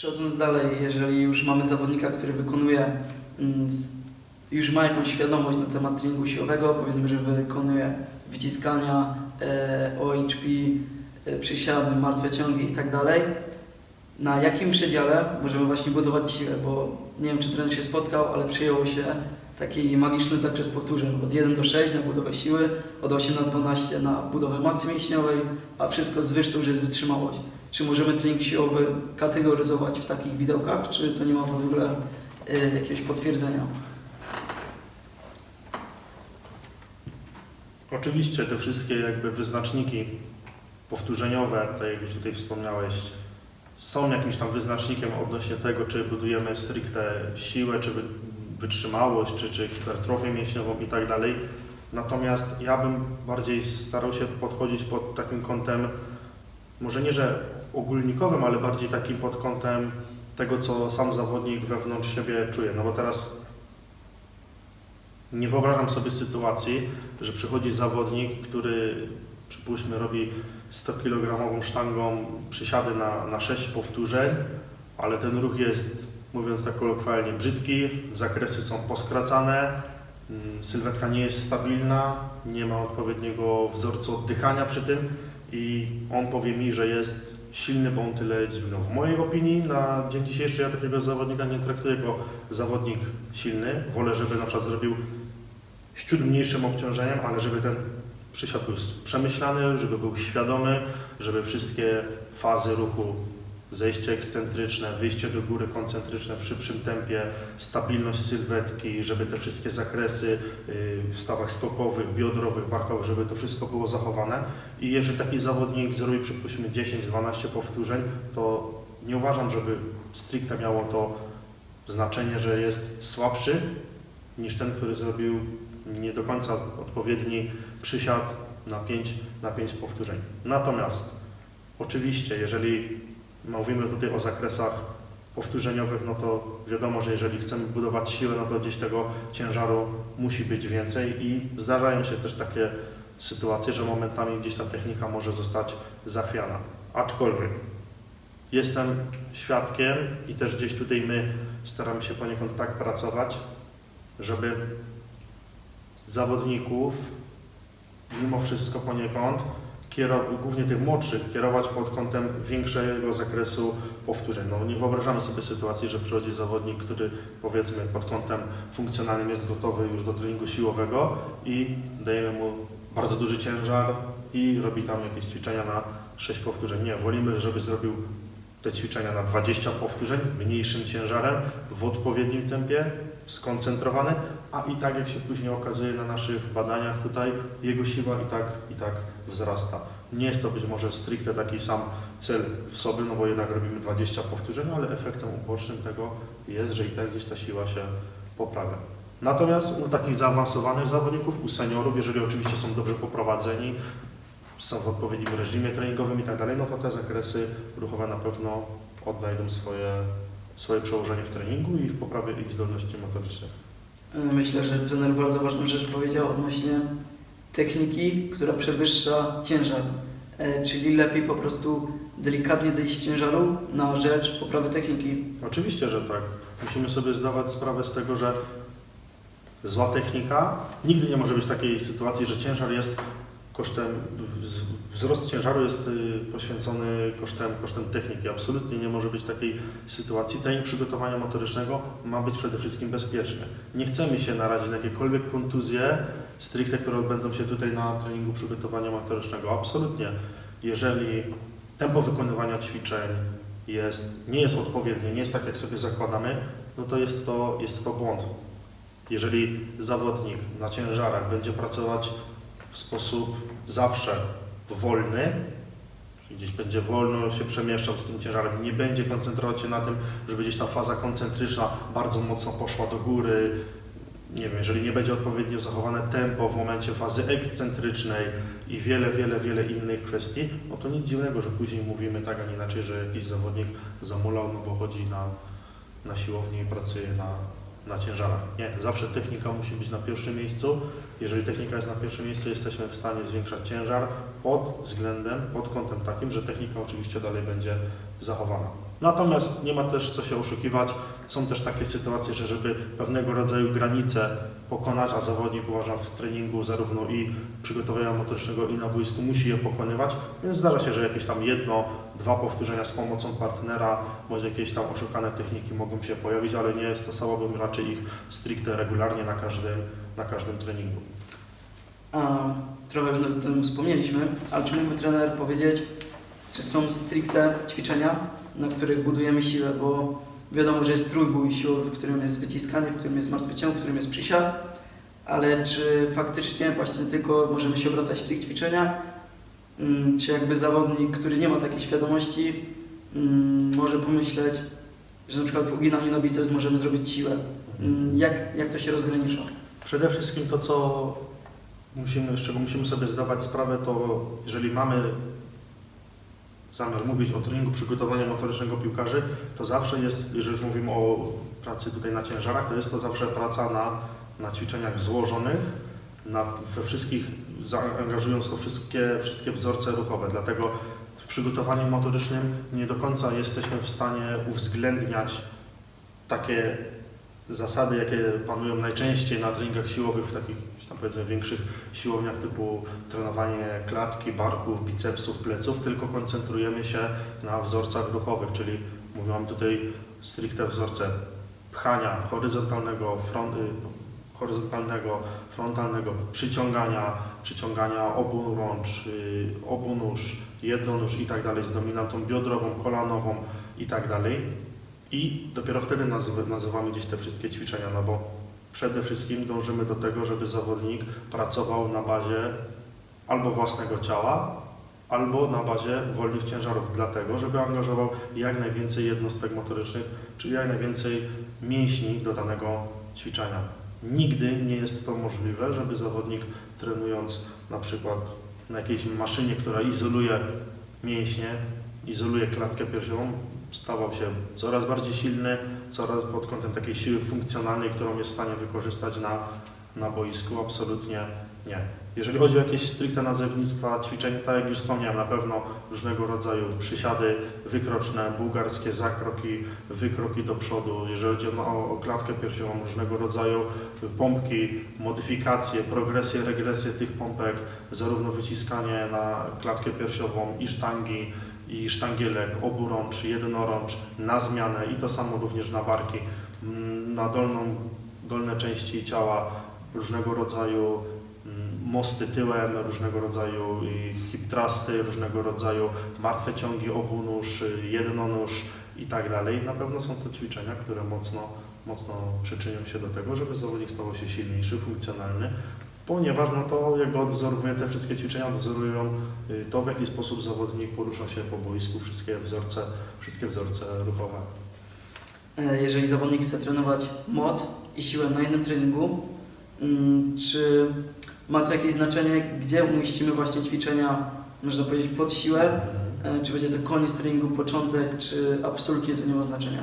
Przechodząc dalej, jeżeli już mamy zawodnika, który wykonuje, mm, już ma jakąś świadomość na temat treningu siłowego, powiedzmy, że wykonuje wyciskania, e, OHP, e, przysiady, martwe ciągi i tak na jakim przedziale możemy właśnie budować siłę, bo nie wiem, czy trener się spotkał, ale przyjęło się taki magiczny zakres powtórzeń od 1 do 6 na budowę siły, od 8 do 12 na budowę masy mięśniowej, a wszystko zwyż to już jest wytrzymałość. Czy możemy trening siłowy kategoryzować w takich widełkach, czy to nie ma w ogóle y, jakiegoś potwierdzenia? Oczywiście te wszystkie jakby wyznaczniki powtórzeniowe, tak jak już tutaj wspomniałeś, są jakimś tam wyznacznikiem odnośnie tego, czy budujemy stricte siłę, czy wytrzymałość, czy, czy hipertrofię mięśniową i tak dalej. Natomiast ja bym bardziej starał się podchodzić pod takim kątem, może nie, że ogólnikowym, ale bardziej takim pod kątem tego, co sam zawodnik wewnątrz siebie czuje. No bo teraz nie wyobrażam sobie sytuacji, że przychodzi zawodnik, który przypuśćmy robi 100 kg sztangą przysiady na, na 6 powtórzeń, ale ten ruch jest, mówiąc tak kolokwialnie, brzydki, zakresy są poskracane, mm, sylwetka nie jest stabilna, nie ma odpowiedniego wzorcu oddychania przy tym i on powie mi, że jest silny, bo on tyle dźwignął. W mojej opinii na dzień dzisiejszy ja takiego zawodnika nie traktuję jako zawodnik silny. Wolę, żeby na przykład zrobił z ciut mniejszym obciążeniem, ale żeby ten przysiad był przemyślany, żeby był świadomy, żeby wszystkie fazy ruchu, zejście ekscentryczne, wyjście do góry koncentryczne w szybszym tempie, stabilność sylwetki, żeby te wszystkie zakresy yy, w stawach skokowych, biodrowych, barkowych, żeby to wszystko było zachowane. I jeżeli taki zawodnik zrobi przypuśćmy 10-12 powtórzeń, to nie uważam, żeby stricte miało to znaczenie, że jest słabszy niż ten, który zrobił nie do końca odpowiedni przysiad na 5, na 5 powtórzeń. Natomiast oczywiście, jeżeli mówimy tutaj o zakresach powtórzeniowych, no to wiadomo, że jeżeli chcemy budować siłę, no to gdzieś tego ciężaru musi być więcej i zdarzają się też takie sytuacje, że momentami gdzieś ta technika może zostać zachwiana. Aczkolwiek jestem świadkiem i też gdzieś tutaj my staramy się poniekąd tak pracować, żeby zawodników mimo wszystko poniekąd, głównie tych młodszych, kierować pod kątem większego zakresu powtórzeń. No, nie wyobrażamy sobie sytuacji, że przychodzi zawodnik, który powiedzmy pod kątem funkcjonalnym jest gotowy już do treningu siłowego i dajemy mu bardzo duży ciężar i robi tam jakieś ćwiczenia na 6 powtórzeń. Nie, wolimy, żeby zrobił te ćwiczenia na 20 powtórzeń, mniejszym ciężarem, w odpowiednim tempie, skoncentrowany, a i tak jak się później okazuje na naszych badaniach tutaj, jego siła i tak, i tak wzrasta. Nie jest to być może stricte taki sam cel w sobie, no bo jednak robimy 20 powtórzeń, ale efektem ubocznym tego jest, że i tak gdzieś ta siła się poprawia. Natomiast u takich zaawansowanych zawodników, u seniorów, jeżeli oczywiście są dobrze poprowadzeni, są w odpowiednim reżimie treningowym i tak dalej, no to te zakresy ruchowe na pewno odnajdą swoje, swoje przełożenie w treningu i w poprawie ich zdolności motorycznych. Myślę, że trener bardzo ważną rzecz powiedział odnośnie techniki, która przewyższa ciężar. E, Czyli lepiej po prostu delikatnie zejść z ciężaru na rzecz poprawy techniki. Oczywiście, że tak. Musimy sobie zdawać sprawę z tego, że zła technika, nigdy nie może być takiej sytuacji, że ciężar jest kosztem, wz- wzrost ciężaru jest y, poświęcony kosztem, kosztem techniki. Absolutnie nie może być takiej sytuacji. Trening przygotowania motorycznego ma być przede wszystkim bezpieczny. Nie chcemy się narazić na jakiekolwiek kontuzje stricte, które odbędą się tutaj na treningu przygotowania motorycznego. Absolutnie. Jeżeli tempo wykonywania ćwiczeń jest, nie jest odpowiednie, nie jest tak, jak sobie zakładamy, no to jest to, jest to błąd. Jeżeli zawodnik na ciężarach będzie pracować w sposób zawsze wolny, gdzieś będzie wolno się przemieszczał z tym ciężarem, nie będzie koncentrować się na tym, żeby gdzieś ta faza koncentryczna bardzo mocno poszła do góry, nie wiem, jeżeli nie będzie odpowiednio zachowane tempo w momencie fazy ekscentrycznej i wiele, wiele, wiele innych kwestii, no to nic dziwnego, że później mówimy tak, a nie inaczej, że jakiś zawodnik zamulał, no bo chodzi na, na siłownię i pracuje na, na ciężarach. Nie, zawsze technika musi być na pierwszym miejscu. Jeżeli technika jest na pierwszym miejscu, jesteśmy w stanie zwiększać ciężar pod względem, pod kątem takim, że technika oczywiście dalej będzie zachowana. Natomiast nie ma też co się oszukiwać. Są też takie sytuacje, że żeby pewnego rodzaju granice pokonać, a zawodnik uważam w treningu zarówno i przygotowania motorycznego i na boisku musi je pokonywać, więc zdarza się, że jakieś tam jedno, dwa powtórzenia z pomocą partnera, bądź jakieś tam oszukane techniki mogą się pojawić, ale nie stosowałbym raczej ich stricte regularnie na każdym, na każdym treningu. A trochę już o tym wspomnieliśmy, ale czy mógłby trener powiedzieć, czy są stricte ćwiczenia, na których budujemy siłę, bo wiadomo, że jest trójbój siłowy, w którym jest wyciskanie, w którym jest martwy ciąg, w którym jest przysiad, ale czy faktycznie właśnie tylko możemy się obracać w tych ćwiczeniach, Mm, czy jakby zawodnik, który nie ma takiej świadomości, mm, może pomyśleć, że na przykład w uginaniu na biceps możemy zrobić siłę. Mm, Jak, jak to się rozgranicza? Przede wszystkim to, co musimy, z czego musimy sobie zdawać sprawę, to jeżeli mamy zamiar mówić o treningu przygotowania motorycznego piłkarzy, to zawsze jest, jeżeli już mówimy o pracy tutaj na ciężarach, to jest to zawsze praca na, na ćwiczeniach złożonych, na, we wszystkich, zaangażując to wszystkie, wszystkie wzorce ruchowe. Dlatego w przygotowaniu motorycznym nie do końca jesteśmy w stanie uwzględniać takie zasady, jakie panują najczęściej na treningach siłowych w takich, tam powiedzmy, większych siłowniach typu trenowanie klatki, barków, bicepsów, pleców, tylko koncentrujemy się na wzorcach ruchowych, czyli mówiłam tutaj stricte wzorce pchania horyzontalnego, front, y, horyzontalnego, frontalnego, przyciągania, przyciągania obu rącz, y, obu nóż, jednonóż i tak dalej z dominantą biodrową, kolanową i tak dalej. I dopiero wtedy nazywa, nazywamy gdzieś te wszystkie ćwiczenia, no bo przede wszystkim dążymy do tego, żeby zawodnik pracował na bazie albo własnego ciała, albo na bazie wolnych ciężarów, dlatego, żeby angażował jak najwięcej jednostek motorycznych, czyli jak najwięcej mięśni do danego ćwiczenia. Nigdy nie jest to możliwe, żeby zawodnik trenując na przykład na jakiejś maszynie, która izoluje mięśnie, izoluje klatkę piersiową, stawał się coraz bardziej silny, coraz pod kątem takiej siły funkcjonalnej, którą jest w stanie wykorzystać na, na boisku, absolutnie nie. Jeżeli chodzi o jakieś stricte nazewnictwa ćwiczeń, tak jak już wspomniałem, na pewno różnego rodzaju przysiady wykroczne, bułgarskie zakroki, wykroki do przodu. Jeżeli chodzi o, o klatkę piersiową, różnego rodzaju pompki, modyfikacje, progresje, regresje tych pompek, zarówno wyciskanie na klatkę piersiową i sztangi, i sztangielek, oburącz, jednorącz, na zmianę i to samo również na barki, Mm, na dolną, dolne części ciała, różnego rodzaju mm, mosty tyłem, różnego rodzaju hip thrusty, różnego rodzaju martwe ciągi obu nóż, y, jednonóż i tak dalej. Na pewno są to ćwiczenia, które mocno, mocno przyczynią się do tego, żeby zawodnik stał się silniejszy, funkcjonalny, ponieważ no to jakby odwzorowuje te wszystkie ćwiczenia, odwzorują y, to, w jaki sposób zawodnik porusza się po boisku, wszystkie wzorce, wszystkie wzorce ruchowe. E, Jeżeli zawodnik chce trenować moc i siłę na jednym treningu, mm, czy ma to jakieś znaczenie, gdzie umieścimy właśnie ćwiczenia, można powiedzieć, pod siłę? E, Czy będzie to koniec treningu, początek, czy absolutnie to nie ma znaczenia?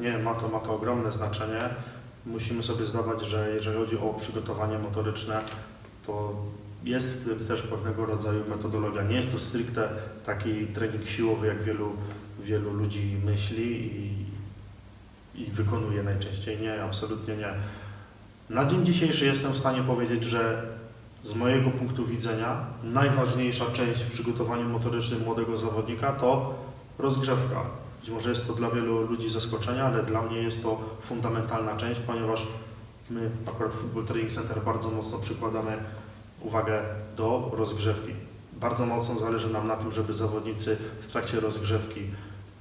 Nie, ma to, ma to ogromne znaczenie. Musimy sobie zdawać, że jeżeli chodzi o przygotowanie motoryczne, to jest też pewnego rodzaju metodologia. Nie jest to stricte taki trening siłowy, jak wielu, wielu ludzi myśli i, i wykonuje najczęściej. Nie, absolutnie nie. Na dzień dzisiejszy jestem w stanie powiedzieć, że z mojego punktu widzenia najważniejsza część w przygotowaniu motorycznym młodego zawodnika to rozgrzewka. Być może jest to dla wielu ludzi zaskoczenie, ale dla mnie jest to fundamentalna część, ponieważ my akurat w Football Training Center bardzo mocno przykładamy uwagę do rozgrzewki. Bardzo mocno zależy nam na tym, żeby zawodnicy w trakcie rozgrzewki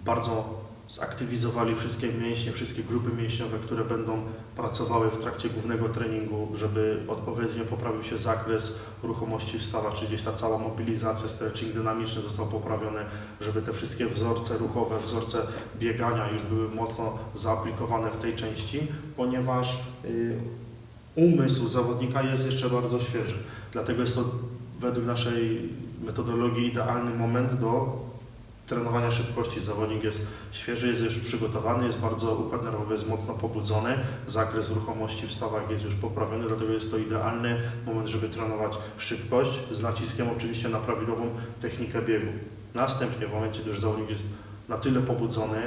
bardzo zaktywizowali wszystkie mięśnie, wszystkie grupy mięśniowe, które będą pracowały w trakcie głównego treningu, żeby odpowiednio poprawił się zakres ruchomości w stawach, czy gdzieś ta cała mobilizacja, stretching dynamiczny został poprawiony, żeby te wszystkie wzorce ruchowe, wzorce biegania już były mocno zaaplikowane w tej części, ponieważ y, umysł zawodnika jest jeszcze bardzo świeży. Dlatego jest to według naszej metodologii idealny moment do trenowania szybkości. Zawodnik jest świeży, jest już przygotowany, jest bardzo układ nerwowy, jest mocno pobudzony, zakres ruchomości w stawach jest już poprawiony, dlatego jest to idealny moment, żeby trenować szybkość z naciskiem oczywiście na prawidłową technikę biegu. Następnie w momencie, gdy już zawodnik jest na tyle pobudzony,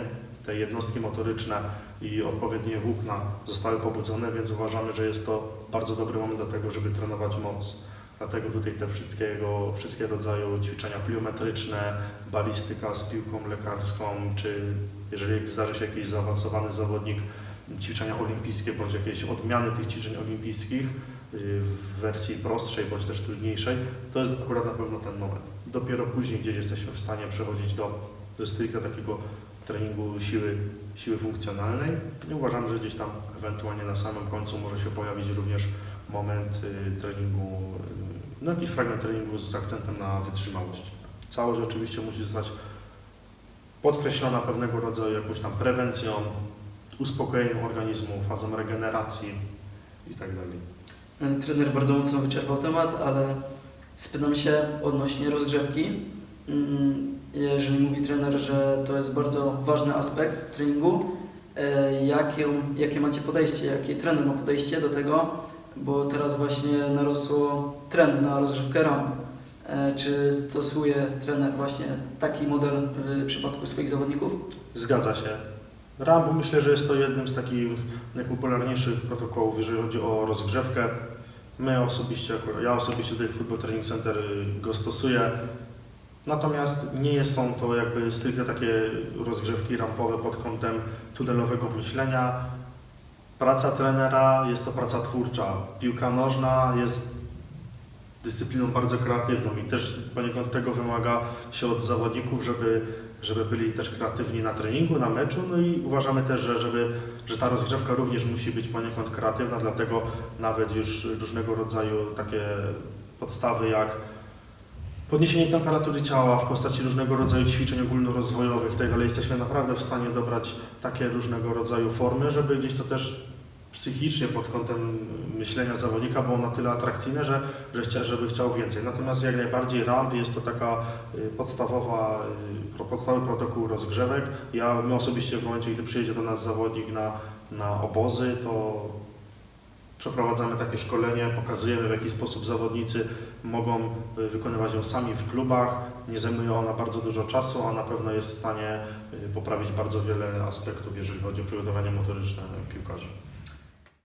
te jednostki motoryczne i odpowiednie włókna zostały pobudzone, więc uważamy, że jest to bardzo dobry moment do tego, żeby trenować moc. Dlatego tutaj te wszystkiego, wszystkie rodzaju ćwiczenia pliometryczne, balistyka z piłką lekarską, czy jeżeli zdarzy się jakiś zaawansowany zawodnik, ćwiczenia olimpijskie bądź jakieś odmiany tych ćwiczeń olimpijskich y, w wersji prostszej bądź też trudniejszej, to jest akurat na pewno ten moment. Dopiero później gdzieś jesteśmy w stanie przechodzić do, do stricte takiego treningu siły, siły funkcjonalnej. I uważam, że gdzieś tam ewentualnie na samym końcu może się pojawić również moment treningu, y, no jakiś fragment treningu z akcentem na wytrzymałość. Całość oczywiście musi zostać podkreślona pewnego rodzaju jakąś tam prewencją, uspokojeniem organizmu, fazą regeneracji i tak Trener bardzo mocno wyczerpał temat, ale spytam się odnośnie rozgrzewki. Mm, Jeżeli mówi trener, że to jest bardzo ważny aspekt treningu, e, jakie, jakie macie podejście, jakie trener ma podejście do tego, bo teraz właśnie narosło trend na rozgrzewkę ramp. E, Czy stosuje trener właśnie taki model w przypadku swoich zawodników? Zgadza się. Rambo myślę, że jest to jednym z takich najpopularniejszych protokołów, jeżeli chodzi o rozgrzewkę. My osobiście, ja osobiście tutaj Football Training Center go stosuję. Natomiast nie są to jakby stricte takie rozgrzewki rampowe pod kątem tunelowego myślenia. Praca trenera jest to praca twórcza. Piłka nożna jest dyscypliną bardzo kreatywną i też poniekąd tego wymaga się od zawodników, żeby żeby byli też kreatywni na treningu, na meczu, no i uważamy też, że, żeby, że ta rozgrzewka również musi być poniekąd kreatywna, dlatego nawet już różnego rodzaju takie podstawy jak podniesienie temperatury ciała w postaci różnego rodzaju ćwiczeń ogólnorozwojowych i dalej, jesteśmy naprawdę w stanie dobrać takie różnego rodzaju formy, żeby gdzieś to też psychicznie pod kątem myślenia zawodnika było na tyle atrakcyjne, że, że żeby chciał więcej. Natomiast jak najbardziej ramp jest to taka y, podstawowa, y, podstawowy protokół rozgrzewek. Ja, my osobiście w momencie, gdy przyjedzie do nas zawodnik na, na obozy, to przeprowadzamy takie szkolenie, pokazujemy w jaki sposób zawodnicy mogą y, wykonywać ją sami w klubach. Nie zajmuje ona bardzo dużo czasu, a na pewno jest w stanie y, poprawić bardzo wiele aspektów, jeżeli chodzi o przygotowanie motoryczne piłkarzy.